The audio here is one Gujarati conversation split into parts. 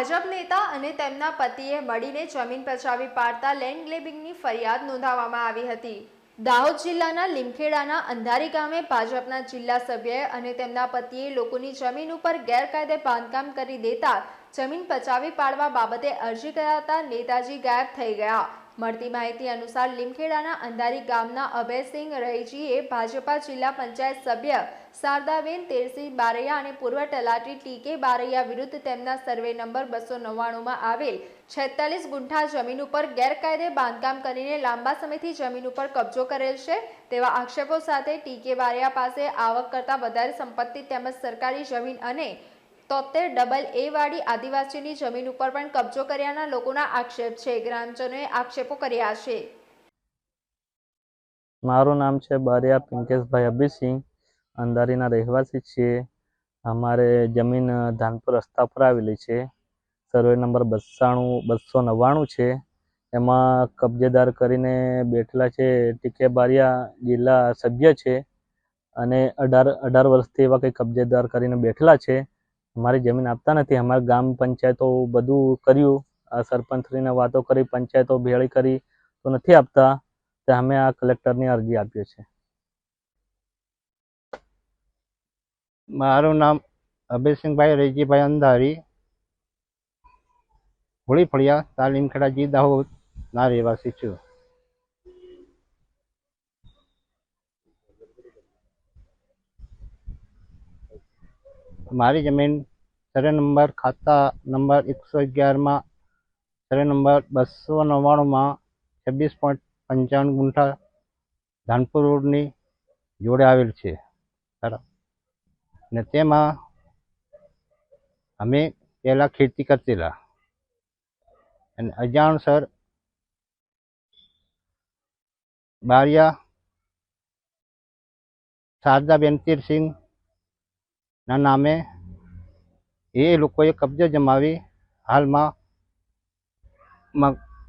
ભાજપ નેતા અને તેમના પતિએ મળીને જમીન પચાવી પાડતા લેન્ડ ગ્લેબિંગની ફરિયાદ નોંધાવવામાં આવી હતી. દાહોદ જિલ્લાના લીમખેડાના અંધારી ગામે ભાજપના જિલ્લા સભ્યએ અને તેમના પતિએ લોકોની જમીન ઉપર ગેરકાયદે બાંધકામ કરી દેતા જમીન પચાવી પાડવા બાબતે અરજી કરાતા નેતાજી ગાયબ થઈ ગયા. મળતી માહિતી અનુસાર લીમખેડાના અંધારી ગામના અભયસિંહ રહીજીએ ભાજપા જિલ્લા પંચાયત સભ્ય શારદાબેન તેરસિંહ બારૈયા અને પૂર્વ તલાટી ટીકે બારૈયા વિરુદ્ધ તેમના સર્વે નંબર બસો નવ્વાણુંમાં આવેલ છેતાલીસ ગુંઠા જમીન ઉપર ગેરકાયદે બાંધકામ કરીને લાંબા સમયથી જમીન ઉપર કબજો કરેલ છે. તેવા આક્ષેપો સાથે ટીકે બારૈયા પાસે આવક કરતાં વધારે સંપત્તિ તેમજ સરકારી જમીન અને તોતેર ડબલ એ વાળી આદિવાસીની જમીન ઉપર પણ કબજો કર્યાના લોકોના આક્ષેપ છે. ગ્રામજનોએ આક્ષેપો કર્યા છે. મારું નામ છે બારિયા પિંકેશભાઈ અભિસિંહ. અંધારીના રહેવાસી છીએ. અમારે જમીન ધાનપુર રસ્તા પર આવેલી છે. સર્વે નંબર બસાણું, બસો નવ્વાણું છે. એમાં કબજેદાર કરીને બેઠેલા છે ટીકે બારિયા જિલ્લા સભ્ય છે અને અઢાર અઢાર વર્ષથી એવા કંઈ કબજેદાર કરીને બેઠેલા છે. અમારી જમીન આપતા નથી. અમારા ગામ પંચાયતો બધું કર્યું. આ સરપંચશ્રીને વાતો કરી, પંચાયતો ભેળી કરી તો નથી આપતા. તે અમે આ કલેક્ટરની અરજી આપીએ છીએ. મારું નામ અભયસિંહભાઈ રૈજીભાઈ અંધારી હોળી ફળિયા તાલીમ ખેડાજી દાહોદના રહેવાસી છું. મારી જમીન સર્વે નંબર ખાતા નંબર એકસો અગિયારમાં સર્વે નંબર બસો નવ્વાણુંમાં છવ્વીસ પોઈન્ટ પંચાવન ગુંઠા ધાનપુર રોડની જોડે આવેલ છે. બરાબર ને તેમાં અમે પહેલાં ખેતી કરતેલા. અને અજાણસર બારિયા શારદાબેન સિંહના નામે એ લોકોએ કબજે જમાવી હાલમાં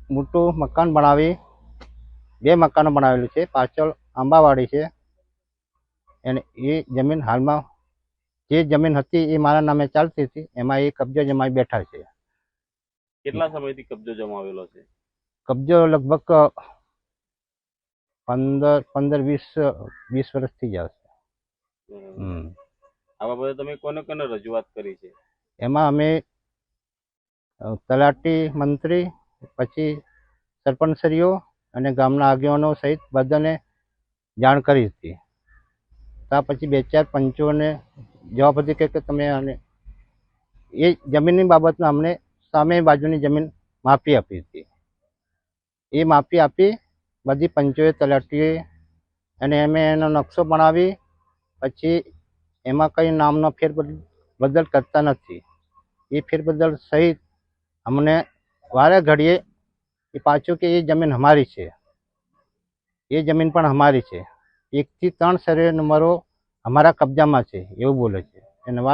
મોટું મકાન બનાવી બે મકાનો બનાવેલું છે. પાછળ આંબાવાડી છે. અને એ જમીન હાલમાં જે જમીન હતી એ મારા નામે ચાલતી હતી એમાં એ કબજો જમાવી બેઠા છે. કેટલા સમયથી કબજો જમાવેલો છે? કબજો લગભગ પંદર પંદર વીસ વીસ વર્ષથી જ આવશે. આ બાબતે તમે કોને કોને રજૂઆત કરી છે? એમાં અમે તલાટી મંત્રી, પછી સરપંચશ્રીઓ અને ગામના આગેવાનો સહિત બધાને જાણ કરી હતી. ત્યાં પછી બે ચાર પંચોને જવાબ હતી કે તમે અને એ જમીનની બાબતમાં અમને સામે બાજુની જમીન માફી આપી હતી. એ માફી આપી બધી પંચોએ તલાટીએ અને એમે એનો નકશો બનાવી, પછી એમાં કંઈ નામનો ફેરબદલ બદલ કરતા નથી. એ ફેરબદલ સહિત અમને વારે ઘડીએ એ પાછું કે એ જમીન અમારી છે. એ જમીન પણ અમારી છે. એકથી ત્રણ સર્વે નંબરો અમારા કબજામાં છે, એવું બોલે છે.